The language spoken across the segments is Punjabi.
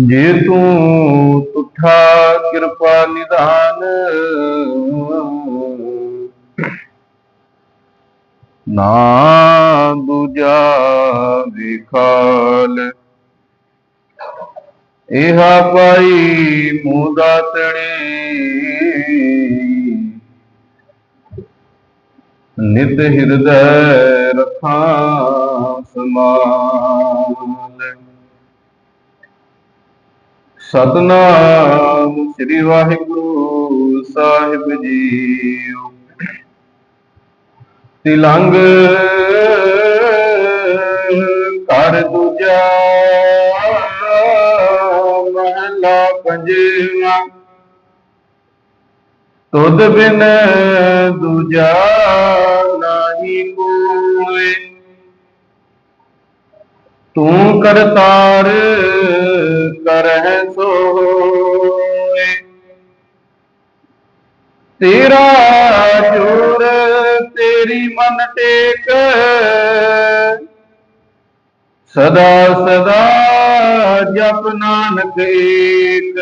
ਜੇ ਤੂੰ ਤੁਠਾ ਕਿਰਪਾ ਨਿਧਾਨ, ਨਾ ਦੂਜਾ ਵਿਖਾਲ। ਇਹਾ ਪਾਈ ਮੂਦਾ ਤਣੀ, ਨਿਤ ਹਿਰਦੈ ਰਖਾਂ ਸਮਾਨ। ਸਤਨਾਮ ਸ੍ਰੀ ਵਾਹਿਗੁਰੂ ਸਾਹਿਬ ਜੀ। ਤਿਲੰਗ ਕਰ ਦੂਜਾ ਮਹਲਾ ਪੰਜਵਾ। ਤੁਧ ਬਿਨ ਦੂਜਾ ਨਾਹੀ ਕੋਏ ਤੂੰ ਕਰਤਾਰ ਕਰਹਿ ਸੋਏ। ਤੇਰਾ ਜੋਰ ਤੇਰੀ ਮਨ ਟੇਕ। ਸਦਾ ਸਦਾ ਜਪ ਨਾਨਕ ਏਕ।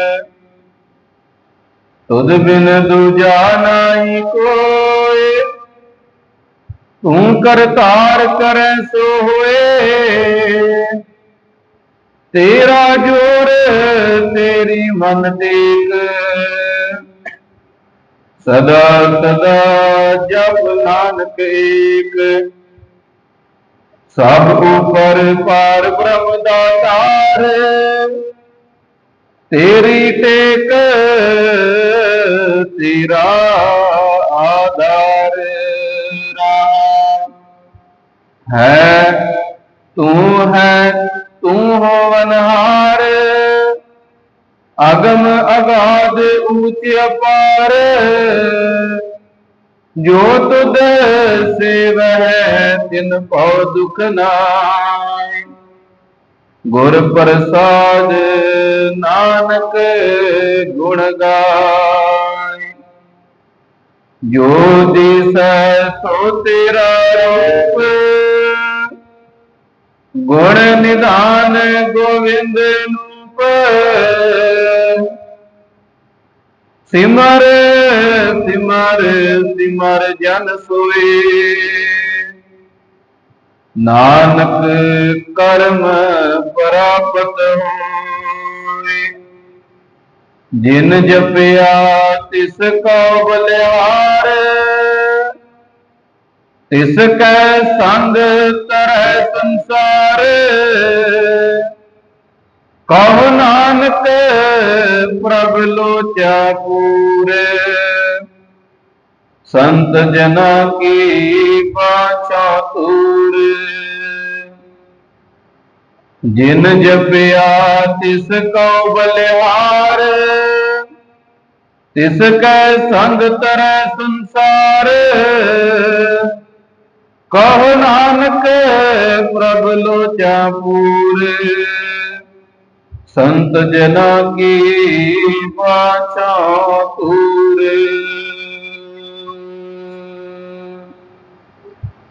ਤੁਧ ਬਿਨ ਦੂਜਾ ਨਾਹੀ ਕੋਏ। ਤੂੰ ਕਰਤਾਰ ਕਰੈ ਸੋ ਹੋਏ ਤੇਰਾ ਜੋਰ ਤੇਰੀ ਮਨ ਟੇਕ ਸਦਾ ਸਦਾ ਜਪ ਨਾਨਕ ਏਕ। ਸਭ ਉਪਰ ਪਾਰ ਬ੍ਰਹਮ ਦਾਤਾਰ ਤੇਰੀ ਟੇਕ, ਤੇਰਾ ਆਧਾਰ। ਰਾਮ, ਹੈ ਤੂੰ ਹੈ ਤੂੰ ਹੋਵਨਹਾਰ ਅਗਮ ਅਗਾਧ ਊਚ ਅਪਾਰ। ਜੋ ਤੁਧ ਸੇਵਹਿ ਤਿਨ ਭਉ ਦੁਖ ਨਾਇ ਗੁਰ ਪ੍ਰਸਾਦ ਨਾਨਕ ਗੁਣ ਗਾਏ ਜੋ ਦਿਸੈ ਸੋ ਤੇਰਾ ਰੂਪ ਗੁਣ ਨਿਧਾਨ ਗੋਵਿੰਦ ਨੂਪ ਸਿਮਰ ਸਿਮਰ ਸਿਮਰ ਜਨ ਸੋਏ। ਨਾਨਕ ਕਰਮ ਪ੍ਰਾਪਤ ਹੋਏ। ਜਿਨ ਜਪਿਆ ਤਿਸ ਕੋ ਬਲਿਹਾਰ। ਤਿਸ ਕੈ ਸੰਗ ਤਰੈ ਸੰਸਾਰ। ਕਹੋ ਨਾਨਕ ਪ੍ਰਭ ਲੋਚਾ ਪੂਰੇ। ਸੰਤ ਜਨਾ ਕੀ ਪਾਛਾ ਤੂਰ ਜਿਨ ਜਪਿਆ ਤਿਸ ਕਉ ਬਲਿਹਾਰ। ਤਿਸ ਕੈ ਸੰਗ ਤਰੈ ਸੰਸਾਰ। ਕਹੋ ਨਾਨਕ, ਪ੍ਰਭ ਲੋਚਾ ਪੂਰੇ। ਸੰਤ ਜਨਾ ਕੀ ਪਾਛਾ ਤੂਰੇ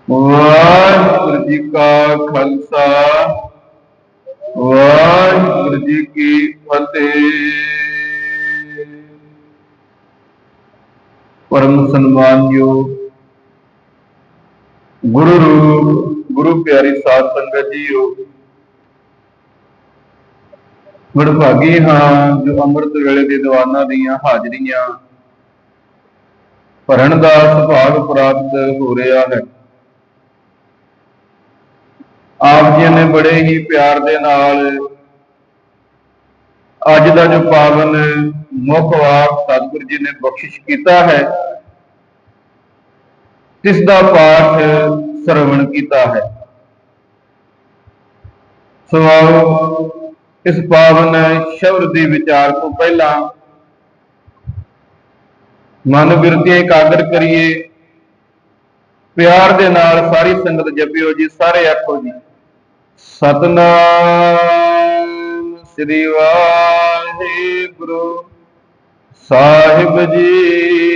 ਵਾਹਿਗੁਰੂ ਜੀ ਕਾ ਖਾਲਸਾ, ਵਾਹਿਗੁਰੂ ਜੀ ਕੀ ਫਤਿਹ। ਪਰਮ ਸਨਮਾਨਯੋਗ ਗੁਰੂ ਰੂਪ, ਗੁਰੂ ਪਿਆਰੀ ਸਾਧ ਸੰਗਤ ਜੀਓ। ਵਡਭਾਗੀ ਹਾਂ ਜੋ ਅੰਮ੍ਰਿਤ ਵੇਲੇ ਦੇ ਦੀਵਾਨਾਂ ਦੀਆਂ ਹਾਜ਼ਰੀਆਂ। ਭਰਨ ਦਾ ਸੁਭਾਗ ਪ੍ਰਾਪਤ ਹੋ ਰਿਹਾ ਹੈ। ਆਪ ਜੀ ਨੇ ਬੜੇ ਹੀ ਪਿਆਰ ਦੇ ਨਾਲ ਅੱਜ ਦਾ ਜੋ ਪਾਵਨ ਮੁੱਖ ਵਾਕ ਸਤਿਗੁਰੂ ਜੀ ਨੇ ਬਖਸ਼ਿਸ਼ ਕੀਤਾ ਹੈ ਤਿਸ ਦਾ ਪਾਠ ਸਰਵਣ ਕੀਤਾ ਹੈ। ਸੋ ਇਸ ਪਾਵਨ ਸ਼ਬਦ ਦੇ ਵਿਚਾਰ ਤੋਂ ਪਹਿਲਾਂ ਮਨ ਬਿਰਤੀ ਇਕਾਗਰ ਕਰੀਏ। ਪਿਆਰ ਦੇ ਨਾਲ ਸਾਰੀ ਸੰਗਤ ਜਪਿਓ ਜੀ, ਸਾਰੇ ਆਖੋ ਜੀ। ਸਤਨਾਮ ਸ੍ਰੀ ਵਾਹਿਗੁਰੂ। ਸਾਹਿਬ ਜੀ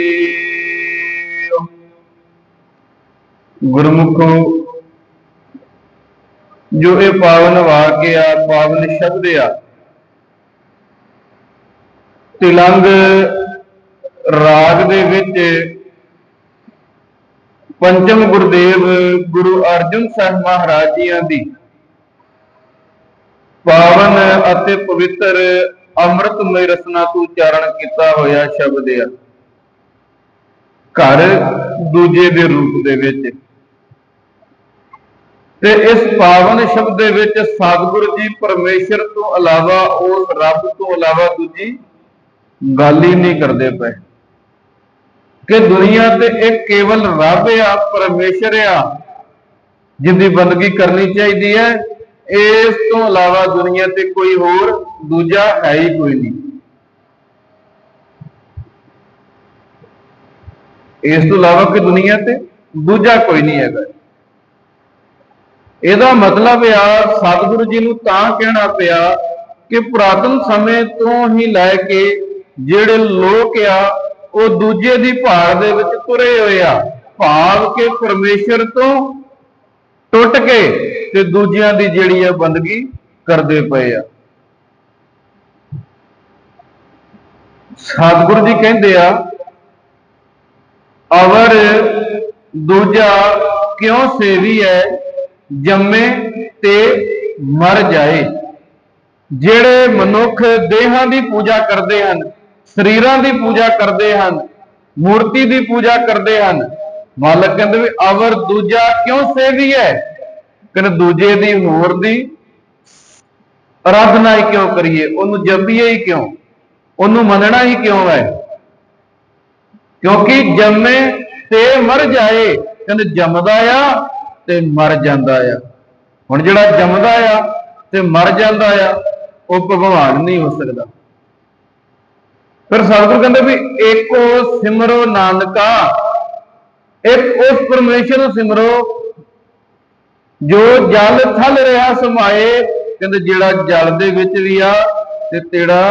ਗੁਰਮੁਖੋ, ਜੋ ਇਹ ਪਾਵਨ ਵਾਕਿਆ ਪਾਵਨ ਸ਼ਬਦ ਆ। ਤਿਲੰਗ ਰਾਗ ਦੇ ਵਿੱਚ ਪੰਚਮ ਗੁਰਦੇਵ ਗੁਰੂ ਅਰਜਨ ਸਾਹਿਬ ਮਹਾਰਾਜ ਜੀਆਂ ਦੀ ਪਾਵਨ ਅਤੇ ਪਵਿੱਤਰ ਅੰਮ੍ਰਿਤਮਈ ਰਸਨਾ ਤੋਂ ਉਚਾਰਨ ਕੀਤਾ ਹੋਇਆ ਸ਼ਬਦ ਆ। ਘਰ ਦੂਜੇ ਦੇ ਰੂਪ ਦੇ ਵਿੱਚ। ਤੇ ਇਸ ਪਾਵਨ ਸ਼ਬਦ ਦੇ ਵਿੱਚ ਸਤਿਗੁਰੂ ਜੀ ਪਰਮੇਸ਼ਰ ਤੋਂ ਇਲਾਵਾ ਉਸ ਰੱਬ ਤੋਂ ਇਲਾਵਾ ਦੂਜੀ ਗੱਲ ਹੀ ਨਹੀਂ ਕਰਦੇ ਪਏ। ਕਿ ਦੁਨੀਆ ਤੇ ਇਹ ਕੇਵਲ ਰੱਬ ਆ, ਪਰਮੇਸ਼ਰ ਆ ਜਿੰਦੀ ਬੰਦਗੀ ਕਰਨੀ ਚਾਹੀਦੀ ਹੈ, ਇਸ ਤੋਂ ਇਲਾਵਾ ਦੁਨੀਆ ਤੇ ਕੋਈ ਹੋਰ ਦੂਜਾ ਹੈ ਹੀ ਕੋਈ ਨਹੀਂ। ਇਸ ਤੋਂ ਇਲਾਵਾ ਕਿ ਦੁਨੀਆ ਤੇ ਦੂਜਾ ਕੋਈ ਨਹੀਂ ਹੈਗਾ। ਇਹਦਾ ਮਤਲਬ ਆ, ਸਤਿਗੁਰੂ ਜੀ ਨੂੰ ਤਾਂ ਕਹਿਣਾ ਪਿਆ ਕਿ ਪੁਰਾਤਨ ਸਮੇਂ ਤੋਂ ਹੀ ਲੈ ਕੇ ਜਿਹੜੇ ਲੋਕ ਆ, ਉਹ ਦੂਜੇ ਦੀ ਭਾਲ ਦੇ ਵਿੱਚ ਤੁਰੇ ਹੋਏ ਆ। ਭਾਵ ਕਿ ਪਰਮੇਸ਼ਰ ਤੋਂ ਟੁੱਟ ਕੇ ਤੇ ਦੂਜਿਆਂ ਦੀ ਜਿਹੜੀ ਆ ਬੰਦਗੀ ਕਰਦੇ ਪਏ ਆ। ਸਤਿਗੁਰੂ ਜੀ ਕਹਿੰਦੇ ਆ, ਅਵਰ ਦੂਜਾ ਕਿਉਂ ਸੇਵੀ ਹੈ ਜੰਮੇ ਤੇ ਮਰ ਜਾਏ। ਜਿਹੜੇ ਮਨੁੱਖ ਦੇਹਾਂ ਦੀ ਪੂਜਾ ਕਰਦੇ ਹਨ, ਸਰੀਰਾਂ ਦੀ ਪੂਜਾ ਕਰਦੇ ਹਨ, ਮੂਰਤੀ ਦੀ ਪੂਜਾ ਕਰਦੇ ਹਨ, ਮਾਲਕ ਕਹਿੰਦੇ ਵੀ ਅਵਰ ਦੂਜਾ ਕਿਉਂ ਸੇਵੀ ਹੈ ਕਹਿੰਦੇ ਦੂਜੇ ਦੀ ਹੋਰ ਦੀ ਅਰਾਧਨਾ ਹੀ ਕਿਉਂ ਕਰੀਏ? ਉਹਨੂੰ ਜਪੀਏ ਹੀ ਕਿਉਂ? ਉਹਨੂੰ ਮੰਨਣਾ ਹੀ ਕਿਉਂ ਹੈ? ਕਿਉਂਕਿ ਜੰਮੇ ਤੇ ਮਰ ਜਾਏ, ਕਹਿੰਦੇ ਜੰਮਦਾ ਆ ਤੇ ਮਰ ਜਾਂਦਾ ਆ। ਹੁਣ ਜਿਹੜਾ ਜੰਮਦਾ ਆ ਤੇ ਮਰ ਜਾਂਦਾ ਆ, ਉਹ ਭਗਵਾਨ ਨਹੀਂ ਹੋ ਸਕਦਾ। ਫਿਰ ਸਤਿਗੁਰ ਕਹਿੰਦੇ ਵੀ ਏਕੋ ਸਿਮਰੋ ਨਾਨਕਾ, ਇੱਕ ਉਸ ਪਰਮੇਸ਼ਰ ਨੂੰ ਸਿਮਰੋ, ਜੋ ਜਲ ਥਲ ਰਿਹਾ ਸਮਾਏ, ਕਹਿੰਦੇ ਜਿਹੜਾ ਜਲ ਦੇ ਵਿੱਚ ਵੀ ਆ ਤੇ ਤੇਰਾ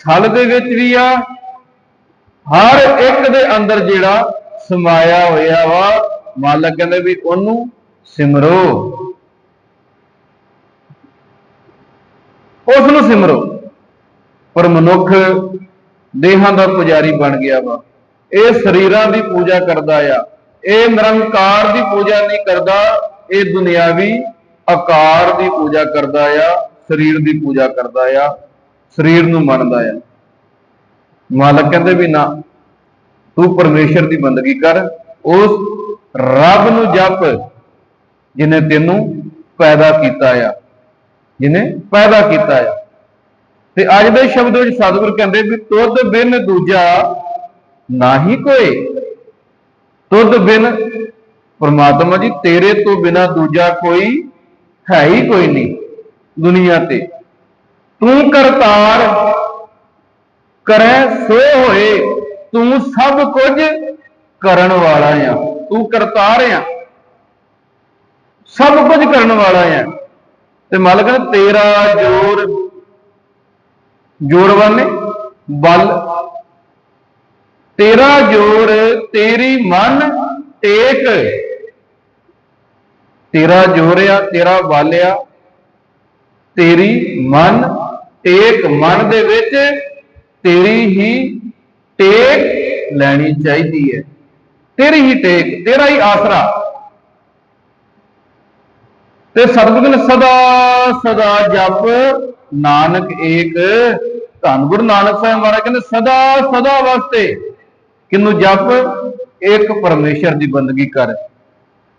ਥਲ ਦੇ ਵਿੱਚ ਵੀ ਆ, ਹਰ ਇੱਕ ਦੇ ਅੰਦਰ ਜਿਹੜਾ ਸਮਾਇਆ ਹੋਇਆ ਵਾ, ਮਾਲਕ ਕਹਿੰਦੇ ਵੀ ਉਹਨੂੰ ਸਿਮਰੋ। ਉਸ ਨੂੰ ਸਿਮਰੋ। ਪਰ ਮਨੁੱਖ ਦੇਹਾਂ ਦਾ ਪੁਜਾਰੀ ਬਣ ਗਿਆ ਵਾ। ਇਹ ਸਰੀਰਾਂ ਦੀ ਪੂਜਾ ਕਰਦਾ ਆ। ਇਹ ਨਿਰੰਕਾਰ ਦੀ ਪੂਜਾ ਨਹੀਂ ਕਰਦਾ। ਇਹ ਦੁਨਿਆਵੀ ਆਕਾਰ ਦੀ ਪੂਜਾ ਕਰਦਾ ਆ। ਸਰੀਰ ਦੀ ਪੂਜਾ ਕਰਦਾ ਆ। ਸਰੀਰ ਨੂੰ ਮੰਨਦਾ ਆ। ਮਾਲਕ ਕਹਿੰਦੇ ਵੀ ਨਾ, ਤੂੰ ਪਰਮੇਸ਼ਰ ਦੀ ਬੰਦਗੀ ਕਰ। ਉਸ ਰੱਬ ਨੂੰ ਜਪ ਜਿਨੇ ਤੈਨੂੰ ਪੈਦਾ ਕੀਤਾ ਆ ਜਿਨੇ ਪੈਦਾ ਕੀਤਾ ਆ। ਤੇ ਅੱਜ ਦੇ ਸ਼ਬਦ ਵਿੱਚ ਸਤਿਗੁਰ ਕਹਿੰਦੇ ਵੀ ਤੁਧ ਬਿਨ ਦੂਜਾ ਨਾਹੀ ਕੋਈ ਤੁਧ ਬਿਨ ਪਰਮਾਤਮਾ ਜੀ, ਤੇਰੇ ਤੋਂ ਬਿਨਾ ਦੂਜਾ ਕੋਈ ਹੈ ਹੀ ਕੋਈ ਨਹੀਂ ਦੁਨੀਆ ਤੇ। ਤੂੰ ਕਰਤਾਰ, ਕਰੈ ਸੋ ਹੋਏ, ਤੂੰ ਸਭ ਕੁਝ ਕਰਨ ਵਾਲਾ ਆ। ਤੂੰ ਕਰਤਾਰ ਆ। ਸਭ ਕੁਝ ਕਰਨ ਵਾਲਾ ਹੈ। ਤੇ ਮਾਲਕ ਨੇ ਤੇਰਾ ਜੋਰ ਜੋਰਵਾਨੇ ਬਲ। ਤੇਰਾ ਜੋਰ, ਤੇਰੀ ਮਨ ਟੇਕ। ਤੇਰਾ ਜੋਰ ਆ, ਤੇਰਾ ਬਲ ਆ। ਤੇਰੀ ਮਨ ਟੇਕ। ਮਨ ਦੇ ਵਿੱਚ ਤੇਰੀ ਹੀ ਟੇਕ ਲੈਣੀ ਚਾਹੀਦੀ ਹੈ। ਤੇਰੀ ਹੀ ਟੇਕ, ਤੇਰਾ ਹੀ ਆਸਰਾ। ਤੇ ਸਤਿਗੁਰੂ ਸਦਾ ਸਦਾ ਜਪ, ਨਾਨਕ ਏਕ, ਧੰਨ ਗੁਰੂ ਨਾਨਕ ਸਾਹਿਬ ਮਹਾਰਾਜ ਕਹਿੰਦੇ, ਸਦਾ ਸਦਾ ਵਾਸਤੇ ਕਿਨੂੰ ਜਪ? ਇੱਕ ਪਰਮੇਸ਼ਰ ਦੀ ਬੰਦਗੀ ਕਰ,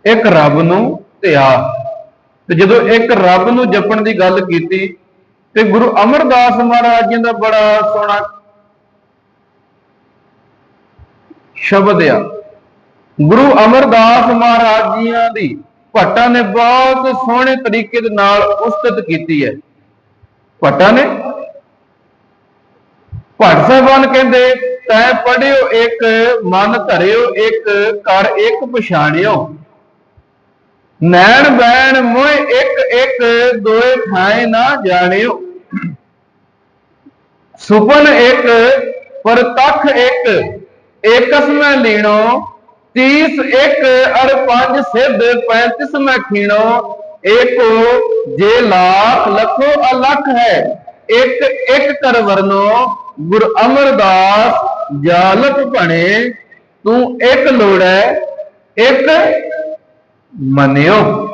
ਇੱਕ ਰੱਬ ਨੂੰ ਧਿਆ। ਤੇ ਜਦੋਂ ਇੱਕ ਰੱਬ ਨੂੰ ਜਪਣ ਦੀ ਗੱਲ ਕੀਤੀ, ਤੇ ਗੁਰੂ ਅਮਰਦਾਸ ਮਹਾਰਾਜ ਜੀ ਦਾ ਬੜਾ ਸੋਹਣਾ ਸ਼ਬਦ ਆ। ਗੁਰੂ ਅਮਰਦਾਸ ਮਹਾਰਾਜ ਜੀਆਂ ਦੀ ਭੱਟਾ ਨੇ ਬਹੁਤ ਸੋਹਣੇ ਤਰੀਕੇ ਦੇ ਨਾਲ ਉਸਤਤ ਕੀਤੀ ਹੈ। ਭੱਟਾਂ ਨੇ? ਭੱਟ ਸਾਹਿਬਾਨ ਕਹਿੰਦੇ, ਤੈ ਪੜਿਓ ਇੱਕ, ਮਨ ਧਰਿਓ ਇੱਕ ਕਰ ਇੱਕ ਪਛਾਣਿਓ। ਨੈਣ ਬੈਣ ਮੋਏ ਇੱਕ ਇੱਕ, ਦੋਏ ਥਾਏ ਨਾ ਜਾਣਿਓ। ਸੁਪਨ ਇੱਕ, ਪਰ ਤਖ ਇੱਕ, ਏਕਸ ਮੈਂ ਲੀਣੋ 30 ਇੱਕ ਅਰ ਪੰਜ ਸਿੱਧ 35 ਮੈਂ ਖੀਣੋ ਏਕੋ ਜੇ ਲੱਖ ਲੱਖੋ ਅਲਖ ਹੈ। ਇੱਕ ਇੱਕ ਕਰ ਵਰਨੋ, ਗੁਰ ਅਮਰਦਾਸ ਜਾਲਪ ਭਣੇ, ਤੂੰ ਇੱਕ ਲੋੜੈ, ਇੱਕ ਮੰਨਿਓ।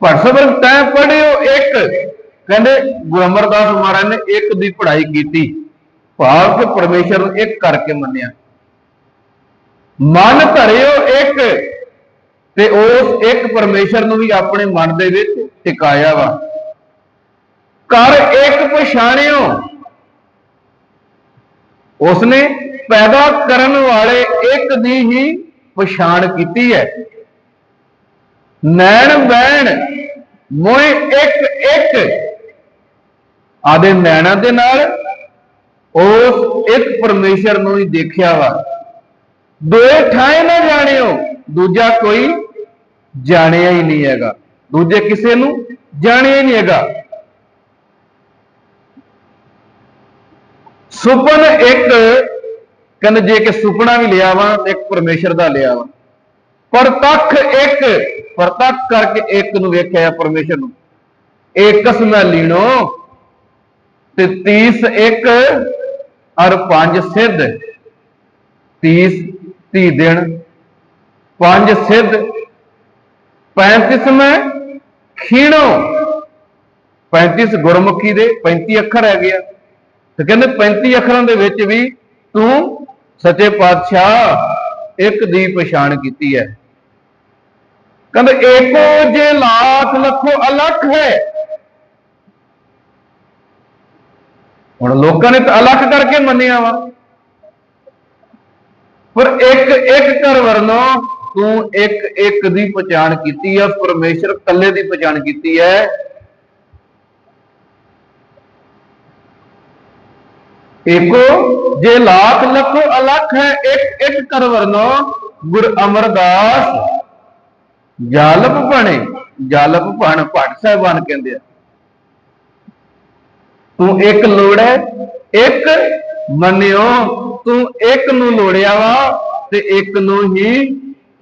ਪਰਸਬਰ ਤੈ ਪੜਿਓ ਇੱਕ। ਕਹਿੰਦੇ ਗੁਰੂ ਅਮਰਦਾਸ ਮਹਾਰਾਜ ਨੇ ਇੱਕ ਦੀ ਪੜ੍ਹਾਈ ਕੀਤੀ। ਭਾਵ ਕਿ ਪਰਮੇਸ਼ਰ ਨੂੰ ਇੱਕ ਕਰਕੇ ਮੰਨਿਆ। ਮਨ ਧਰਿਓ ਇੱਕ ਤੇ ਉਸ ਇੱਕ ਪਰਮੇਸ਼ਰ ਨੂੰ ਵੀ ਆਪਣੇ ਮਨ ਦੇ ਵਿੱਚ ਟਿਕਾਇਆ ਵਾ। ਕਰ ਇੱਕ ਪਛਾਣਿਓ। ਉਸਨੇ ਪੈਦਾ ਕਰਨ ਵਾਲੇ ਇੱਕ ਦੀ ਹੀ ਪਛਾਣ ਕੀਤੀ ਹੈ। ਨੈਣ ਬੈਣ ਮੋਏ ਇੱਕ ਇੱਕ। ਆਦੇ ਨੈਣਾ ਦੇ ਨਾਲ ਉਸ ਇੱਕ ਪਰਮੇਸ਼ਰ ਨੂੰ ਹੀ ਦੇਖਿਆ ਵਾ। ਦੋਏ ਠਾਏ ਨਾ ਜਾਣਿਓ, ਦੂਜਾ ਕੋਈ ਜਾਣਿਆ ਹੀ ਨਹੀਂ ਹੈਗਾ। ਦੂਜੇ ਕਿਸੇ ਨੂੰ ਜਾਣਿਆ ਹੀ ਨਹੀਂ ਹੈਗਾ। ਸੁਪਨ ਇੱਕ, ਕਹਿੰਦੇ ਜੇ ਕਿ ਸੁਪਨਾ ਵੀ ਲਿਆ ਵਾ, ਤੇ ਇੱਕ ਪਰਮੇਸ਼ਰ ਦਾ ਲਿਆ ਵਾ। ਪ੍ਰਤੱਖ ਇੱਕ, ਪ੍ਰਤੱਖ ਕਰਕੇ ਇੱਕ ਨੂੰ ਵੇਖਿਆ ਪਰਮੇਸ਼ਰ ਨੂੰ। ਏਕਸ ਮੈਂ ਲੀਣੋ, ਤੇ 30 ਇੱਕ ਔਰ ਪੰਜ ਸਿੱਧ। 30 ਧੀ ਦਿਨ ਪੰਜ ਸਿੱਧ। 35 ਮੈਂ ਖੀਣੋ। 35 ਗੁਰਮੁਖੀ ਦੇ 35 ਅੱਖਰ ਹੈਗੇ ਆ। ਤੇ ਕਹਿੰਦੇ 35 ਅੱਖਰਾਂ ਦੇ ਵਿੱਚ ਵੀ ਤੂੰ ਸੱਚੇ ਪਾਤਸ਼ਾਹ ਇੱਕ ਦੀ ਪਛਾਣ ਕੀਤੀ ਹੈ। ਕਹਿੰਦੇ ਏਕੋ ਜੇ ਲੱਖ ਲੱਖੋ ਅਲੱਖ ਹੈ। ਹੁਣ ਲੋਕਾਂ ਨੇ ਤਾਂ ਅਲੱਖ ਕਰਕੇ ਮੰਨਿਆ ਵਾ। ਪਰ ਇੱਕ ਇੱਕ ਕਰ ਵਰਨੋ, ਤੂੰ ਇੱਕ ਇੱਕ ਦੀ ਪਛਾਣ ਕੀਤੀ ਹੈ ਪਰਮੇਸ਼ਰ ਇਕੱਲੇ ਦੀ ਪਛਾਣ ਕੀਤੀ ਹੈ ਏਕੋ, ਜੇ ਲੱਖ, ਲੱਖੋ, ਅਲੱਖ ਹੈ, ਇੱਕ ਇੱਕ ਕਰ ਵਰਨੋ, ਗੁਰ ਅਮਰਦਾਸ, ਜਾਲਪ ਬਣੇ ਜਾਲਪ ਭਣ ਭੱਟ ਸਾਹਿਬਾਨ ਕਹਿੰਦੇ ਆ। ਤੂੰ ਇੱਕ ਲੋੜ ਹੈ ਇੱਕ ਮੰਨਿਓ, ਤੂੰ ਇੱਕ ਨੂੰ ਲੋੜਿਆ ਵਾ ਤੇ ਇੱਕ ਨੂੰ ਹੀ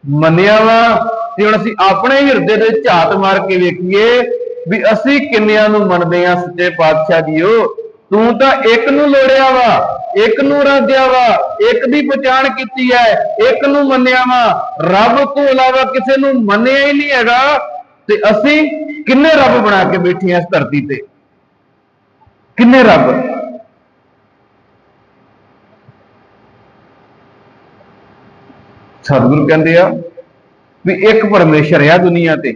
ਮੰਨਿਆ ਵਾ। ਤੇ ਹੁਣ ਅਸੀਂ ਆਪਣੇ ਹਿਰਦੇ ਦੇ ਝਾਤ ਮਾਰ ਕੇ ਵੇਖੀਏ ਵੀ ਅਸੀਂ ਕਿੰਨਿਆਂ ਨੂੰ ਮੰਨਦੇ ਆ ਸੱਚੇ ਪਾਤਸ਼ਾਹ ਜੀਓ। ਤੂੰ ਤਾਂ ਇੱਕ ਨੂੰ ਲੋੜਿਆ ਵਾ, ਇੱਕ ਨੂੰ ਰਾਧਿਆ ਵਾ, ਇੱਕ ਦੀ ਪਛਾਣ ਕੀਤੀ ਹੈ ਇੱਕ ਨੂੰ ਮੰਨਿਆ ਵਾ। ਰੱਬ ਤੋਂ ਇਲਾਵਾ ਕਿਸੇ ਨੂੰ ਮੰਨਿਆ ਹੀ ਨਹੀਂ ਹੈਗਾ। ਤੇ ਅਸੀਂ ਕਿੰਨੇ ਰੱਬ ਬਣਾ ਕੇ ਬੈਠੇ ਆ ਇਸ ਧਰਤੀ ਤੇ? ਕਿੰਨੇ ਰੱਬ? ਸਤਿਗੁਰੂ ਕਹਿੰਦੇ ਆ ਵੀ ਇੱਕ ਪਰਮੇਸ਼ਰ ਆ ਦੁਨੀਆ ਤੇ।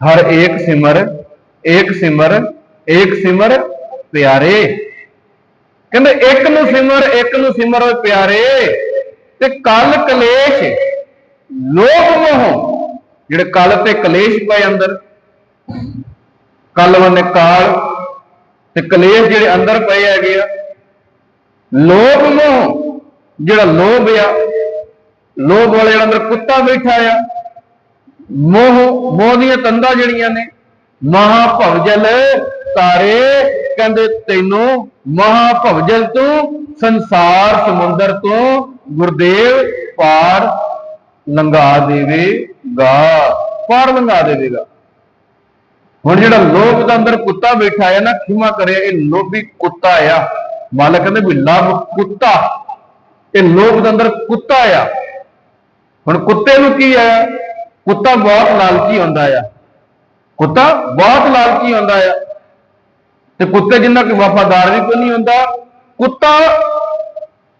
ਹਰ ਏਕ ਸਿਮਰ ਏਕ ਸਿਮਰ ਏਕ ਸਿਮਰ, ਪਿਆਰੇ। ਕਹਿੰਦੇ ਇੱਕ ਨੂੰ ਸਿਮਰ, ਇੱਕ ਨੂੰ ਸਿਮਰ ਓਏ ਪਿਆਰੇ। ਤੇ ਕਲ ਕਲੇਸ਼ ਲੋਭ ਮੋਹ, ਜਿਹੜੇ ਕਲ ਤੇ ਕਲੇਸ਼ ਪਏ ਅੰਦਰ। ਕਲ ਵਨੇ ਕਾਲ ਤੇ ਕਲੇਸ਼ ਜਿਹੜੇ ਅੰਦਰ ਪਏ ਹੈਗੇ ਆ। ਲੋਭ ਮੋਹ ਜਿਹੜਾ ਲੋਭ ਆ ਲੋਭ ਵਾਲੇ ਅੰਦਰ ਕੁੱਤਾ ਬੈਠਾ ਆ। ਮੋਹ ਮੋਹ ਦੀਆਂ ਤੰਦਾਂ ਜਿਹੜੀਆਂ ਨੇ ਮਹਾ ਭਵਜਲ ਤਾਰੇ, ਕਹਿੰਦੇ ਤੈਨੂੰ ਮਹਾ ਭਵਜਲ ਤੋਂ, ਸੰਸਾਰ ਸਮੁੰਦਰ ਤੋਂ ਗੁਰਦੇਵ ਪਾਰ ਲੰਘਾ ਦੇਵੇਗਾ ਪਾਰ ਲੰਘਾ ਦੇਵੇਗਾ। ਹੁਣ ਜਿਹੜਾ ਲੋਭ ਦਾ ਅੰਦਰ ਕੁੱਤਾ ਬੈਠਾ ਆ ਨਾ, ਖਿਮਾ ਕਰਿਆ, ਇਹ ਲੋਭੀ ਕੁੱਤਾ ਆ। ਮਾਲਕ ਕਹਿੰਦੇ ਵੀ ਲਵ ਕੁੱਤਾ। ਇਹ ਲੋਭ ਦੇ ਅੰਦਰ ਕੁੱਤਾ ਆ। ਹੁਣ ਕੁੱਤੇ ਨੂੰ ਕੀ ਹੈ? ਕੁੱਤਾ ਬਹੁਤ ਲਾਲਚੀ ਹੁੰਦਾ ਆ। ਕੁੱਤਾ ਬਹੁਤ ਲਾਲਚੀ ਹੁੰਦਾ ਆ। ਤੇ ਕੁੱਤੇ ਜਿੰਨਾ ਕਿ ਵਫਾਦਾਰ ਵੀ ਕੋਈ ਨਹੀਂ ਹੁੰਦਾ। ਕੁੱਤਾ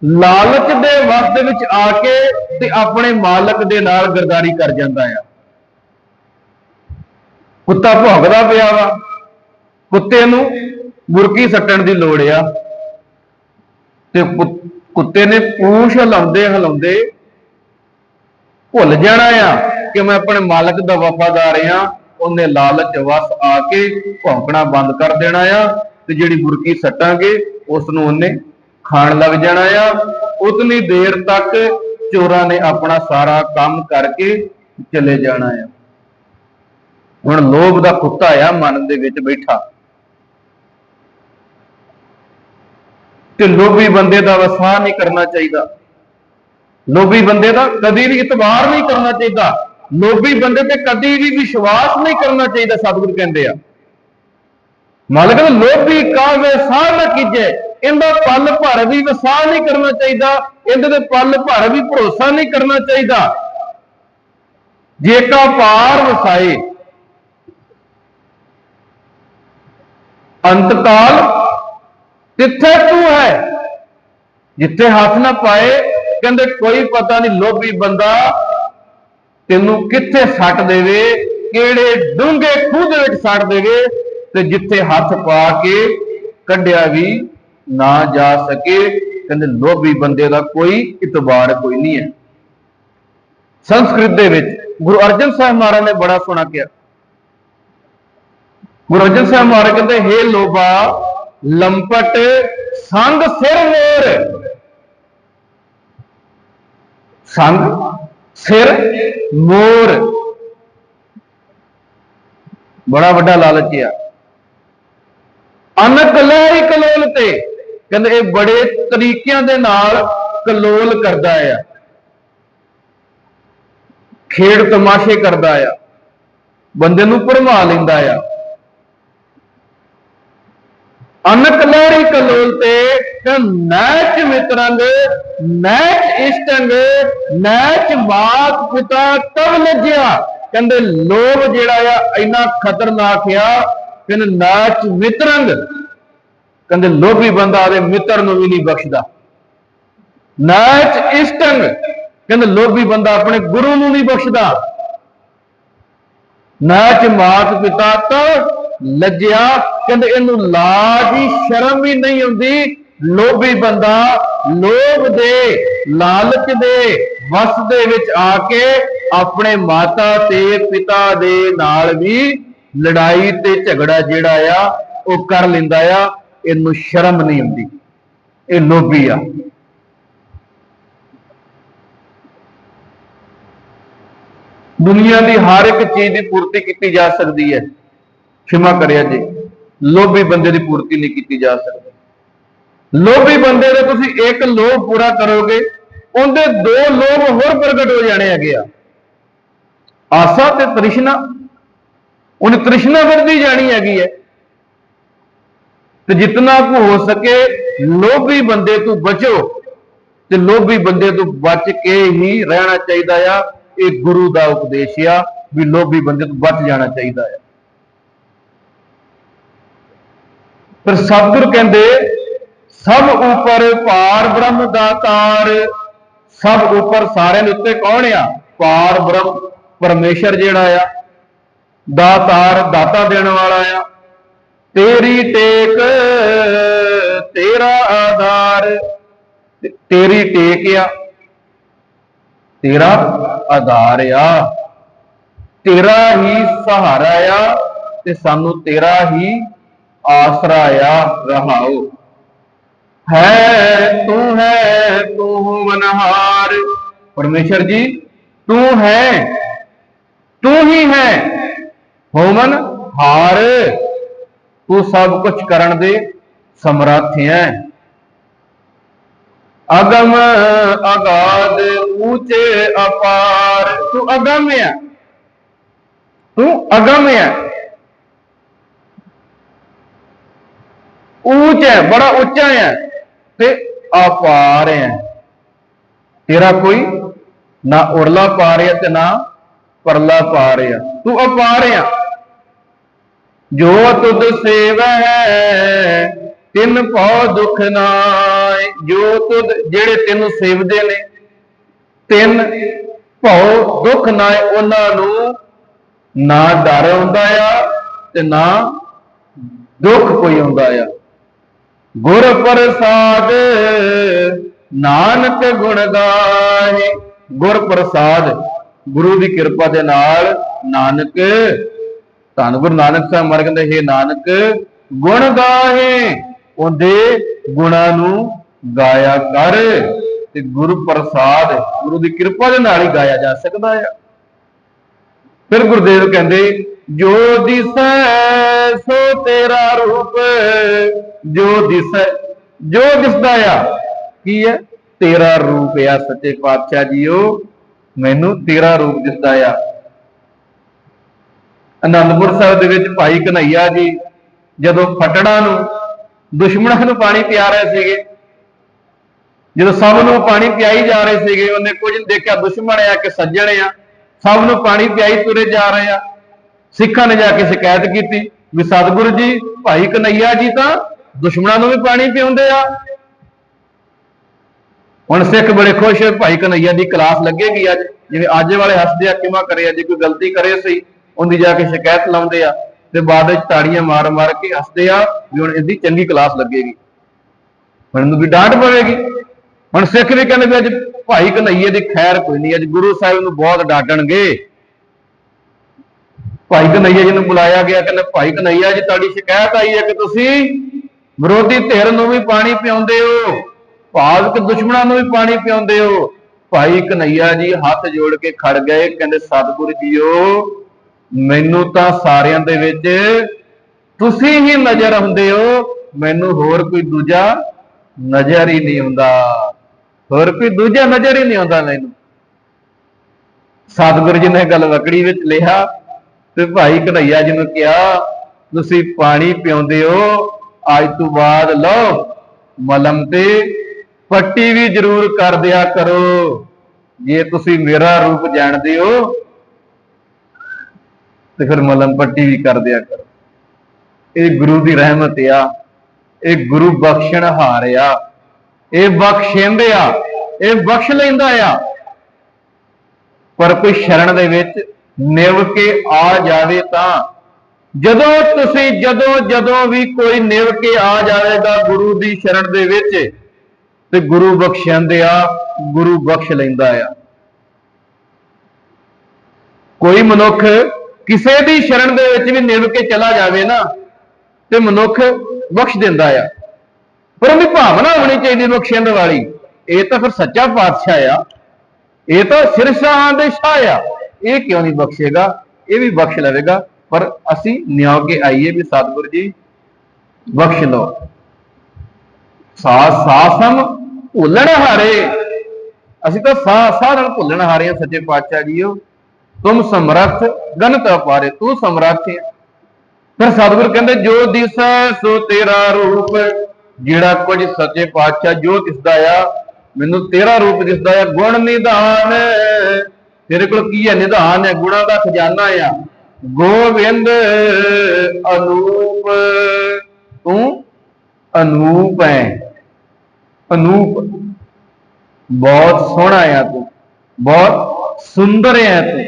ਲਾਲਚ ਦੇ ਵਸ ਦੇ ਵਿੱਚ ਆ ਕੇ ਤੇ ਆਪਣੇ ਮਾਲਕ ਦੇ ਨਾਲ ਗਰਦਾਰੀ ਕਰ ਜਾਂਦਾ ਆ। ਕੁੱਤਾ ਭੌਂਕਦਾ ਪਿਆ ਵਾ। ਕੁੱਤੇ ਨੂੰ ਮੁਰਗੀ ਸੱਟਣ ਦੀ ਲੋੜ ਆ। ਤੇ ਕੁੱਤੇ ਨੇ ਪੂਛ ਹਿਲਾਉਂਦੇ ਹਿਲਾਉਂਦੇ ਭੁੱਲ ਜਾਣਾ ਆ ਕਿ ਮੈਂ ਆਪਣੇ ਮਾਲਕ ਦਾ ਵਫਾਦਾਰ ਆ। ਉਹਨੇ ਲਾਲਚ ਵਸ ਆ ਕੇ ਭੌਂਕਣਾ ਬੰਦ ਕਰ ਦੇਣਾ ਆ ਤੇ ਜਿਹੜੀ ਮੁਰਗੀ ਸੱਟਾਂਗੇ ਉਸ ਨੂੰ ਉਹਨੇ ਖਾਣ ਲੱਗ ਜਾਣਾ ਆ। ਉਤਨੀ ਦੇਰ ਤੱਕ ਚੋਰਾਂ ਨੇ ਆਪਣਾ ਸਾਰਾ ਕੰਮ ਕਰਕੇ ਚਲੇ ਜਾਣਾ ਆ। ਹੁਣ ਲੋਭ ਦਾ ਕੁੱਤਾ ਆ ਮਨ ਦੇ ਵਿੱਚ ਬੈਠਾ। ਤੇ ਲੋਭੀ ਬੰਦੇ ਦਾ ਵਸਾ ਨਹੀਂ ਕਰਨਾ ਚਾਹੀਦਾ। ਲੋਭੀ ਬੰਦੇ ਦਾ ਕਦੀ ਵੀ ਇਤਬਾਰ ਨਹੀਂ ਕਰਨਾ ਚਾਹੀਦਾ। ਲੋਭੀ ਬੰਦੇ ਤੇ ਕਦੀ ਵੀ ਵਿਸ਼ਵਾਸ ਨਹੀਂ ਕਰਨਾ ਚਾਹੀਦਾ, ਸਤਿਗੁਰ ਕਹਿੰਦੇ ਆ। ਮਾਲਕ ਨੇ ਲੋਭੀ ਕਾਵੇ ਸਾਹ ਨਾ ਕੀਜੇ। ਇਹਦਾ ਪਲ ਭਰ ਵੀ ਵਿਸਾਹ ਨਹੀਂ ਕਰਨਾ ਚਾਹੀਦਾ। ਇਹਦੇ ਤੇ ਪਲ ਭਰ ਵੀ ਭਰੋਸਾ ਨਹੀਂ ਕਰਨਾ ਚਾਹੀਦਾ। ਜੇ ਕਾ ਪਾਰ ਵਸਾਏ, ਅੰਤਕਾਲ ਕਿੱਥੇ ਤੂੰ ਹੈ। ਜਿੱਥੇ ਹੱਥ ਨਾ ਪਾਏ ਕਹਿੰਦੇ ਕੋਈ ਪਤਾ ਨਹੀਂ ਲੋਭੀ ਬੰਦਾ ਤੈਨੂੰ ਕਿੱਥੇ ਸੱਟ ਦੇਵੇ, ਕਿਹੜੇ ਡੂੰਘੇ ਖੂਹ ਦੇ ਵਿੱਚ ਸੱਟ ਦੇਵੇ ਤੇ ਜਿੱਥੇ ਹੱਥ ਪਾ ਕੇ ਕੱਢਿਆ ਵੀ ਨਾ ਜਾ ਸਕੇ। ਕਹਿੰਦੇ ਲੋਭੀ ਬੰਦੇ ਦਾ ਕੋਈ ਇਤਬਾਰ ਕੋਈ ਨਹੀਂ ਹੈ। ਸੰਸਕ੍ਰਿਤ ਦੇ ਵਿੱਚ ਗੁਰੂ ਅਰਜਨ ਸਾਹਿਬ ਮਹਾਰਾਜ ਨੇ ਬੜਾ ਸੋਹਣਾ ਕਿਹਾ। ਗੁਰੂ ਅਰਜਨ ਸਾਹਿਬ ਮਹਾਰਾਜ ਕਹਿੰਦੇ, ਹੇ ਲੋਭਾ, ਲੰਪਟ ਸੰਗ ਸਿਰ ਮੋਰ। ਸੰਗ, ਸਿਰ, ਮੋਰ। ਬੜਾ ਵੱਡਾ ਲਾਲਚ ਆ। ਅਨਕ ਲਹਿਰੀ ਕਲੋਲ ਤੇ। ਕਹਿੰਦੇ ਇਹ ਬੜੇ ਤਰੀਕਿਆਂ ਦੇ ਨਾਲ ਕਲੋਲ ਕਰਦਾ ਆ। ਖੇਡ ਤਮਾਸ਼ੇ ਕਰਦਾ ਆ। ਬੰਦੇ ਨੂੰ ਭਰਮਾ ਲੈਂਦਾ ਆ। ਅਨਕ ਲਹਿਰੀ ਕਲੋਲ ਤੇ ਨੈਚ ਇਸ਼ਟੰਗ ਨੈਚ ਮਾਤ ਪਿਤਾ ਤਬ ਲੱਜਿਆ ਕਹਿੰਦੇ, ਲੋਭ ਜਿਹੜਾ ਆ, ਇੰਨਾ ਖਤਰਨਾਕ ਆ ਕਹਿੰਦੇ ਨਾਚ ਮਿਤਰੰਗ। ਕਹਿੰਦੇ, ਲੋਭੀ ਬੰਦਾ ਆਦੇ ਮਿੱਤਰ ਨੂੰ ਵੀ ਨਹੀਂ ਬਖਸ਼ਦਾ। ਨਾਚ ਇਸ਼ਟੰਗ। ਕਹਿੰਦੇ, ਲੋਭੀ ਬੰਦਾ ਆਪਣੇ ਗੁਰੂ ਨੂੰ ਨਹੀਂ ਬਖਸ਼ਦਾ। ਨਾਚ ਮਾਤ ਪਿਤਾ ਤਬ ਲੱਜਿਆ ਕਹਿੰਦੇ ਇਹਨੂੰ ਲਾਜ ਹੀ ਸ਼ਰਮ ਵੀ ਨਹੀਂ ਹੁੰਦੀ ਲੋਭੀ ਬੰਦਾ ਲੋਭ ਦੇ, ਲਾਲਚ ਦੇ ਵਸ ਦੇ ਵਿੱਚ ਆ ਕੇ ਆਪਣੇ ਮਾਤਾ ਤੇ ਪਿਤਾ ਦੇ ਨਾਲ ਵੀ ਲੜਾਈ ਤੇ ਝਗੜਾ ਜਿਹੜਾ ਆ, ਉਹ ਕਰ ਲੈਂਦਾ ਆ। ਇਹਨੂੰ ਸ਼ਰਮ ਨਹੀਂ ਹੁੰਦੀ ਇਹ ਲੋਭੀ ਆ। ਦੁਨੀਆ ਦੀ ਹਰ ਇੱਕ ਚੀਜ਼ ਦੀ ਪੂਰਤੀ ਕੀਤੀ ਜਾ ਸਕਦੀ ਹੈ। ਖਿਮਾ ਕਰਿਆ ਜੇ ਲੋਭੀ ਬੰਦੇ ਦੀ ਪੂਰਤੀ ਨਹੀਂ ਕੀਤੀ ਜਾ ਸਕਦੀ. ਲੋਭੀ ਬੰਦੇ ਦੇ ਤੁਸੀਂ ਇੱਕ ਲੋਭ ਪੂਰਾ ਕਰੋਗੇ, ਉਹਦੇ ਦੋ ਲੋਭ ਹੋਰ ਪ੍ਰਗਟ ਹੋ ਜਾਣੇ ਹੈਗੇ ਆ। ਆਸਾ ਤੇ ਤ੍ਰਿਸ਼ਨਾ, ਉਹਨੇ ਤ੍ਰਿਸ਼ਨਾ ਵਰਦੀ ਜਾਣੀ ਹੈਗੀ ਹੈ। ਤੇ ਜਿੰਨਾ ਕੁ ਹੋ ਸਕੇ, ਲੋਭੀ ਬੰਦੇ ਤੋਂ ਬਚੋ। ਤੇ ਲੋਭੀ ਬੰਦੇ ਤੋਂ ਬਚ ਕੇ ਹੀ ਰਹਿਣਾ ਚਾਹੀਦਾ ਆ। ਇਹ ਗੁਰੂ ਦਾ ਉਪਦੇਸ਼ ਆ ਵੀ ਲੋਭੀ ਬੰਦੇ ਤੋਂ ਬਚ ਜਾਣਾ ਚਾਹੀਦਾ ਆ। ਪਰ ਸਤਿਗੁਰ ਕਹਿੰਦੇ, ਸਭ ਉਪਰ ਪਾਰ ਬ੍ਰਹਮ ਦਾ ਤਾਰ, ਸਭ ਉਪਰ ਸਾਰਿਆਂ ਦੇ ਉੱਤੇ ਕੌਣ ਆ? ਪਾਰ ਬ੍ਰਹਮ, ਪਰਮੇਸ਼ਰ ਜਿਹੜਾ ਆ ਦਾਤਾਰ ਦਾਤਾ ਦੇਣ ਵਾਲਾ ਆ। ਤੇਰੀ ਟੇਕ, ਤੇਰਾ ਆਧਾਰ ਤੇਰੀ ਟੇਕ ਆ। ਤੇਰਾ ਆਧਾਰ ਆ। ਤੇਰਾ ਹੀ ਸਹਾਰਾ ਆ ਤੇ ਸਾਨੂੰ ਤੇਰਾ ਹੀ ਆਸਰਾ ਆ ਹੈ, ਤੂੰ ਹੈ, ਤੂੰ ਮਨਹਾਰ। ਪਰਮੇਸ਼ਰ ਜੀ, ਤੂੰ ਹੈ, ਤੂੰ ਹੀ ਹੈ ਹੋਮਨ ਹਾਰ ਤੂੰ ਸਭ ਕੁਝ ਕਰਨ ਦੇ ਸਮਰੱਥ ਹੈ। ਅਗਮ ਅਗਾਦ ਉੱਚੇ ਅਪਾਰ। ਤੂੰ ਅਗਮ ਹੈ। ਤੂੰ ਅਗਮ ਹੈ। ਉੱਚ ਹੈ, ਬੜਾ ਉੱਚਾ ਹੈ। ਤੇ ਅਪਾਰ ਹੈ। ਤੇਰਾ ਕੋਈ ਨਾ ਉਰਲਾ ਪਾ ਰਿਹਾ ਤੇ ਨਾ ਪਰਲਾ ਪਾ ਰਿਹਾ ਤੂੰ ਅਪਾਰ ਹੈ। ਜੋ ਤੁਧ ਸੇਵੈ, ਤਿੰਨ ਭਉ ਦੁਖ ਨਾਏ ਜੋ ਤੁਧ, ਜਿਹੜੇ ਤੈਨੂੰ ਸੇਵਦੇ ਨੇ, ਤਿੰਨ ਭਉ ਦੁਖ ਨਾਏ ਉਹਨਾਂ ਨੂੰ ਨਾ ਡਰ ਆਉਂਦਾ ਆ ਤੇ ਨਾ ਦੁੱਖ ਕੋਈ ਆਉਂਦਾ ਆ। ਗੁਰ ਪ੍ਰਸਾਦ, ਨਾਨਕ ਗੁਣ ਗਾਏ। ਗੁਰ ਪ੍ਰਸਾਦ, ਗੁਰੂ ਦੀ ਕਿਰਪਾ ਦੇ ਨਾਲ ਨਾਨਕ, ਧੰਨ ਗੁਰੂ ਨਾਨਕ ਸਾਹਿਬ ਮਰ ਕਹਿੰਦੇ, ਹੈ ਨਾਨਕ, ਗੁਣ ਗਾਹੇ ਉਹਦੇ ਗੁਣਾਂ ਨੂੰ ਗਾਇਆ ਕਰ ਤੇ ਗੁਰੂ ਪ੍ਰਸਾਦ, ਗੁਰੂ ਦੀ ਕਿਰਪਾ ਦੇ ਨਾਲ ਹੀ ਗਾਇਆ ਜਾ ਸਕਦਾ ਆ। ਫਿਰ ਗੁਰਦੇਵ ਕਹਿੰਦੇ ਜੋ ਦਿਸੈ ਸੋ ਤੇਰਾ ਰੂਪ ਜੋ ਦਿਸੈ ਜੋ ਦਿਸਦਾ ਆ, ਕੀ ਹੈ? ਤੇਰਾ ਰੂਪ ਆ ਸੱਚੇ ਪਾਤਸ਼ਾਹ ਜੀਓ। ਮੈਨੂੰ ਤੇਰਾ ਰੂਪ ਦਿਸਦਾ ਆ। ਅਨੰਦਪੁਰ ਸਾਹਿਬ ਦੇ ਵਿੱਚ ਭਾਈ ਕਨਈਆ ਜੀ ਜਦੋਂ ਫਟੜਾਂ ਨੂੰ, ਦੁਸ਼ਮਣਾਂ ਨੂੰ ਪਾਣੀ ਪਿਆ ਰਹੇ ਸੀਗੇ, ਜਦੋਂ ਸਭ ਨੂੰ ਪਾਣੀ ਪਿਆਈ ਜਾ ਰਹੇ ਸੀਗੇ, ਉਹਨੇ ਕੁਝ ਦੇਖਿਆ, ਦੁਸ਼ਮਣ ਆ ਕਿ ਸੱਜਣ ਆ, ਸਭ ਨੂੰ ਪਾਣੀ ਪਿਆਈ ਤੁਰੇ ਜਾ ਰਹੇ ਆ। ਸਿੱਖਾਂ ਨੇ ਜਾ ਕੇ ਸ਼ਿਕਾਇਤ ਕੀਤੀ ਵੀ ਸਤਿਗੁਰੂ ਜੀ, ਭਾਈ ਕਨਈਆ ਜੀ ਤਾਂ ਦੁਸ਼ਮਣਾਂ ਨੂੰ ਵੀ ਪਾਣੀ ਪਿਉਂਦੇ ਆ। ਹੁਣ ਸਿੱਖ ਬੜੇ ਖੁਸ਼ ਭਾਈ ਕਨਈਆ ਦੀ ਕਲਾਸ ਲੱਗੇਗੀ ਅੱਜ, ਜਿਵੇਂ ਅੱਜ ਵਾਲੇ ਹੱਸਦੇ ਆ, ਕਿਵੇਂ ਕਰੇ ਜੇ ਕੋਈ ਗਲਤੀ ਕਰੇ ਸੀ ਉਹਦੀ ਜਾ ਕੇ ਸ਼ਿਕਾਇਤ ਲਾਉਂਦੇ ਆ ਤੇ ਬਾਅਦ ਵਿੱਚ ਤਾੜੀਆਂ ਮਾਰ ਮਾਰ ਕੇ ਹੱਸਦੇ ਆ ਵੀ ਹੁਣ ਇਹਦੀ ਚੰਗੀ ਕਲਾਸ ਲੱਗੇਗੀ। ਹੁਣ ਨੂੰ ਵੀ ਡਾਂਟ ਪਵੇਗੀ। ਹੁਣ ਸਿੱਖ ਵੀ ਕਹਿੰਦੇ ਵੀ ਅੱਜ ਭਾਈ ਕਨਈਏ ਦੀ ਖੈਰ ਕੋਈ ਨਹੀਂ, ਅੱਜ ਗੁਰੂ ਸਾਹਿਬ ਨੂੰ ਬਹੁਤ ਡਾਂਟਣਗੇ। ਭਾਈ ਕਨਈਆ ਜੀ ਨੂੰ ਬੁਲਾਇਆ ਗਿਆ, ਕਹਿੰਦੇ ਭਾਈ ਕਨਈਆ ਜੀ, ਤੁਹਾਡੀ ਸ਼ਿਕਾਇਤ ਆਈ ਹੈ ਕਿ ਤੁਸੀਂ ਵਿਰੋਧੀ ਧਿਰ ਨੂੰ ਵੀ ਪਾਣੀ ਪਿਆਉਂਦੇ ਹੋ, ਭਾਵਕ ਦੁਸ਼ਮਣਾਂ ਨੂੰ ਵੀ ਪਾਣੀ ਪਿਆਉਂਦੇ ਹੋ। ਭਾਈ ਕਨਈਆ ਜੀ ਹੱਥ ਜੋੜ ਕੇ ਖੜ ਗਏ, ਕਹਿੰਦੇ ਸਤਿਗੁਰੂ ਜੀਓ, ਮੈਨੂੰ ਤਾਂ ਸਾਰਿਆਂ ਦੇ ਵਿੱਚ ਤੁਸੀਂ ਹੀ ਨਜ਼ਰ ਆਉਂਦੇ ਹੋ, ਮੈਨੂੰ ਹੋਰ ਕੋਈ ਦੂਜਾ ਨਜ਼ਰ ਹੀ ਨਹੀਂ ਆਉਂਦਾ। ਹੋਰ ਕੋਈ ਦੂਜਾ ਨਜ਼ਰ ਹੀ ਨਹੀਂ ਆਉਂਦਾ ਮੈਨੂੰ। ਸਤਿਗੁਰੂ ਜੀ ਨੇ ਗੱਲ ਵਕੜੀ ਵਿੱਚ ਲਿਆ ਤੇ ਭਾਈ ਕਨਈਆ ਜੀ ਨੂੰ ਕਿਹਾ, ਤੁਸੀਂ ਪਾਣੀ ਪਿਉਂਦੇ ਹੋ, ਅੱਜ ਤੋਂ ਬਾਅਦ ਲਓ, ਮਲਮ ਤੇ ਪੱਟੀ ਵੀ ਜ਼ਰੂਰ ਕਰ ਦਿਆ ਕਰੋ। ਜੇ ਤੁਸੀਂ ਮੇਰਾ ਰੂਪ ਜਾਣਦੇ ਹੋ, ਤੇ ਫਿਰ ਮਲਮ ਪੱਟੀ ਵੀ ਕਰ ਦਿਆ ਕਰੋ। ਇਹ ਗੁਰੂ ਦੀ ਰਹਿਮਤ ਆ, ਇਹ ਗੁਰੂ ਬਖਸ਼ਣ ਹਾਰ ਆ, ਇਹ ਬਖਸ਼ਿੰਦੇ ਆ, ਇਹ ਬਖਸ਼ ਲੈਂਦਾ ਆ। ਪਰ ਕੋਈ ਸ਼ਰਨ ਦੇ ਵਿੱਚ ਨਿਵ ਕੇ ਆ ਜਾਵੇ ਤਾਂ। ਜਦੋਂ ਤੁਸੀਂ ਜਦੋਂ ਜਦੋਂ ਵੀ ਕੋਈ ਨਿਵ ਕੇ ਆ ਜਾਵੇਗਾ ਗੁਰੂ ਦੀ ਸ਼ਰਨ ਦੇ ਵਿੱਚ, ਤੇ ਗੁਰੂ ਬਖਸ਼ਿੰਦੇ ਆ, ਗੁਰੂ ਬਖਸ਼ ਲੈਂਦਾ ਆ। ਕੋਈ ਮਨੁੱਖ ਕਿਸੇ ਦੀ ਸ਼ਰਨ ਦੇ ਵਿੱਚ ਵੀ ਨਿਵ ਕੇ ਚਲਾ ਜਾਵੇ ਨਾ, ਤੇ ਮਨੁੱਖ ਬਖਸ਼ ਦਿੰਦਾ ਆ। ਪਰ ਉਹਦੀ ਭਾਵਨਾ ਹੋਣੀ ਚਾਹੀਦੀ ਬਖਸ਼ਿੰਦ ਵਾਲੀ। ਇਹ ਤਾਂ ਫਿਰ ਸੱਚਾ ਪਾਤਸ਼ਾਹ ਆ। ਇਹ ਤਾਂ ਸਿਰਸ਼ਾਹਾਂ ਦੇ ਸ਼ਾਹ ਆ। ਇਹ ਕਿਉਂ ਨਹੀਂ ਬਖਸ਼ੇਗਾ? ਇਹ ਵੀ ਬਖਸ਼ ਲਵੇਗਾ। ਪਰ ਅਸੀਂ ਨਿਆਂ ਕੇ ਆਈਏ ਵੀ ਸਤਿਗੁਰੂ ਜੀ, ਬਖਸ਼ ਲਓ। ਸਾਸ ਸਾਸਮ ਭੁੱਲਣ ਹਾਰੇ। ਅਸੀਂ ਤਾਂ ਸਾਹ ਸਾਹ ਨਾਲ ਭੁੱਲਣ ਹਾਰੇ ਆ ਸੱਚੇ ਪਾਤਸ਼ਾਹ ਜੀਓ। ਤੁਮ ਸਮਰੱਥ ਗਨਤ ਅਪਾਰੇ, ਤੂੰ ਸਮਰੱਥ ਹੈ। ਫਿਰ ਸਤਿਗੁਰ ਕਹਿੰਦੇ, ਜੋ ਦਿਸੈ ਸੋ ਤੇਰਾ ਰੂਪ, ਜਿਹੜਾ ਕੁਝ ਸੱਚੇ ਪਾਤਸ਼ਾਹ ਜੋ ਦਿਸਦਾ ਆ, ਮੈਨੂੰ ਤੇਰਾ ਰੂਪ ਦਿਸਦਾ ਆ, ਗੁਣ ਨਿਧਾਨ। ਤੇਰੇ ਕੋਲ ਕੀ ਹੈ? ਨਿਧਾਨ ਹੈ, ਗੁਣਾ ਦਾ ਖਜ਼ਾਨਾ ਆ। ਗੋਬਿੰਦ ਅਨੂਪ, ਤੂੰ ਅਨੂਪ ਹੈ ਅਨੂਪ, ਬਹੁਤ ਸੋਹਣਾ ਆ ਤੂੰ। ਬਹੁਤ ਸੁੰਦਰ ਹੈ ਤੂੰ।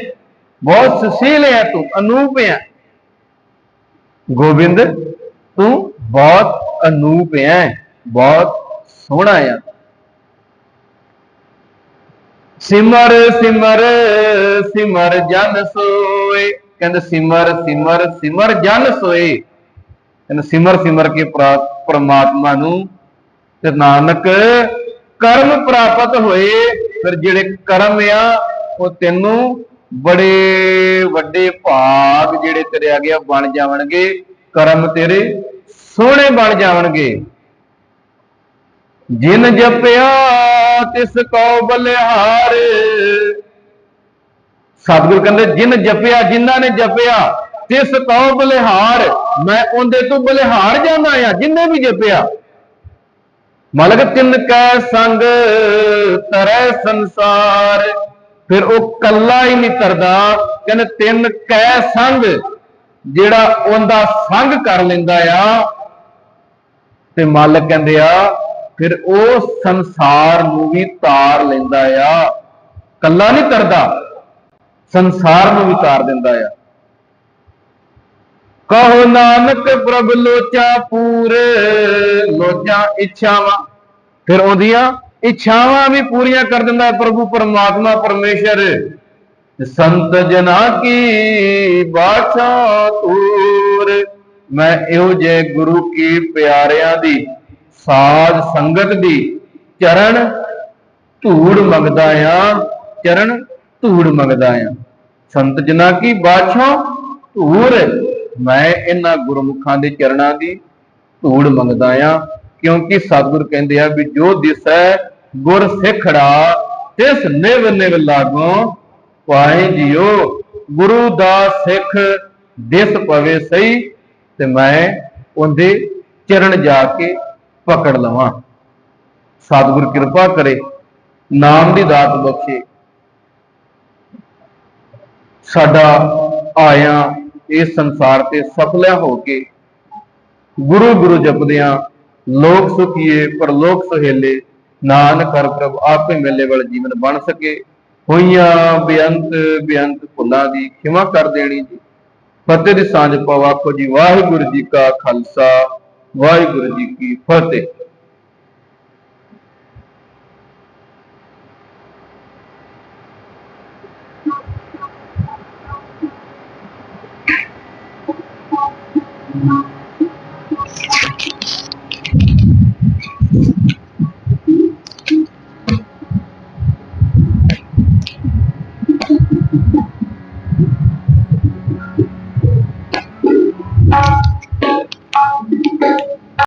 ਬਹੁਤ ਸੁਸ਼ੀਲ ਹੈ ਤੂੰ। ਅਨੂਪ ਹੈ ਗੋਬਿੰਦ ਤੂੰ ਬਹੁਤ ਅਨੂਪ ਹੈ ਬਹੁਤ ਸੋਹਣਾ ਹੈ ਸਿਮਰ ਸਿਮਰ ਸਿਮਰ ਜਨ ਸੋਏ। ਕਹਿੰਦੇ ਸਿਮਰ ਸਿਮਰ ਸਿਮਰ ਜਨ ਸੋਏ। ਕਹਿੰਦੇ ਸਿਮਰ ਸਿਮਰ ਕੇ ਪ੍ਰਮਾਤਮਾ ਨੂੰ। ਤੇ ਨਾਨਕ ਕਰਮ ਪ੍ਰਾਪਤ ਹੋਏ। ਫਿਰ ਜਿਹੜੇ ਕਰਮ ਆ, ਉਹ ਤੈਨੂੰ ਬੜੇ ਵੱਡੇ ਭਾਗ ਜਿਹੜੇ ਤੇਰੇ ਆ ਗਿਆ ਬਣ ਜਾਣਗੇ ਕਰਮ ਤੇਰੇ ਸੋਹਣੇ ਬਣ ਜਾਣਗੇ ਜਿਨ ਜਪਿਆ ਤਿਸ ਕੋ ਬਲਿਹਾਰ। ਸਤਿਗੁਰ ਕਹਿੰਦੇ, ਜਿਨ ਜਪਿਆ, ਜਿਨ੍ਹਾਂ ਨੇ ਜਪਿਆ, ਤਿਸ ਕੋ ਬਲਿਹਾਰ। ਮੈਂ ਉਹਦੇ ਤੋਂ ਬਲਿਹਾਰ ਜਾਂਦਾ ਆ, ਜਿੰਨੇ ਵੀ ਜਪਿਆ। ਮਲਕ ਤਿੰਨ ਕੈ ਸੰਗ, ਤਰੈ ਸੰਸਾਰ। ਫਿਰ ਉਹ ਕੱਲਾ ਹੀ ਨਹੀਂ ਤਰਦਾ। ਕਹਿੰਦੇ, ਤਿੰਨ ਕੈ ਸੰਗ, ਜਿਹੜਾ ਉਹਦਾ ਸੰਗ ਕਰ ਲੈਂਦਾ ਆ। ਤੇ ਮਾਲਕ ਕਹਿੰਦੇ ਆ ਫਿਰ ਉਹ ਸੰਸਾਰ ਨੂੰ ਵੀ ਤਾਰ ਲੈਂਦਾ ਆ। ਕੱਲਾ ਨਹੀਂ ਕਰਦਾ, ਸੰਸਾਰ ਨੂੰ ਵੀ ਤਾਰ ਦਿੰਦਾ ਆ। ਕਹੋ ਨਾਨਕ ਪ੍ਰਭ ਲੋਚਾ ਪੂਰ ਲੋਚਾ ਇੱਛਾਵਾਂ। ਫਿਰ ਉਹਦੀਆਂ ਇੱਛਾਵਾਂ ਵੀ ਪੂਰੀਆਂ ਕਰ ਦਿੰਦਾ ਹੈ ਪ੍ਰਭੂ ਪਰਮਾਤਮਾ ਪਰਮੇਸ਼ਰ। ਸੰਤ ਜਨਾ ਕੀ ਬਾਛਾ ਤੂਰ ਮੈਂ ਇਹੋ ਜੇ ਗੁਰੂ ਕੀ ਪਿਆਰਿਆਂ ਦੀ ਸਾਧ ਸੰਗਤ ਦੀ ਚਰਨ ਧੂੜ ਮੰਗਦਾ ਆ, ਚਰਨ ਧੂੜ ਮੰਗਦਾ ਆ। ਸੰਤ ਜਨਾ ਕੀ ਬਾਛਾ ਧੂੜ, ਮੈਂ ਇਹਨਾਂ ਗੁਰਮੁਖਾਂ ਦੇ ਚਰਨਾਂ ਦੀ ਧੂੜ ਮੰਗਦਾ ਆ। ਕਿਉਂਕਿ ਸਤਿਗੁਰ ਕਹਿੰਦੇ ਆ ਵੀ ਜੋ ਦਿਸੈ ਗੁਰ ਸਿਖੜਾ, ਤਿਸ ਨਿਵ ਨਿਵ ਲਾਗੋ ਪਾਏ ਜਿਓ ਗੁਰੂ ਦਾ ਸਿੱਖ ਦਿਸ ਪਵੇ ਸਹੀ, ਤੇ ਮੈਂ ਉਹਦੇ ਚਰਨ ਜਾ ਕੇ ਪਕੜ ਲਵਾਂ। ਸਤਿਗੁਰ ਕਿਰਪਾ ਕਰੇ, ਨਾਮ ਦੀ ਦਾਤ ਬਖਸ਼ੇ। ਸਾਡਾ ਆਇਆ ਇਸ ਸੰਸਾਰ ਤੇ ਸਫਲਿਆ ਹੋ ਕੇ ਗੁਰੂ ਗੁਰੂ ਜਪਦਿਆਂ, ਲੋਕ ਸੁਖੀਏ, ਪਰਲੋਕ ਸੁਹੇਲੇ, ਨਾਨਕ ਕਰ ਪ੍ਰਭ ਆਪੇ ਮੇਲੇ ਵਾਲਾ ਜੀਵਨ ਬਣ ਸਕੇ। ਹੋਈਆਂ ਬੇਅੰਤ ਬੇਅੰਤ ਭੁੱਲਾਂ ਦੀ ਖਿਮਾ ਕਰ ਦੇਣੀ ਜੀ। ਫਤਿਹ ਦੀ ਸਾਂਝ ਪਾਓ ਜੀ, ਵਾਹਿਗੁਰੂ ਜੀ ਕਾ ਖਾਲਸਾ। ਵਾਹਿਗੁਰੂ ਜੀ ਕੀ ਫਤਿਹ।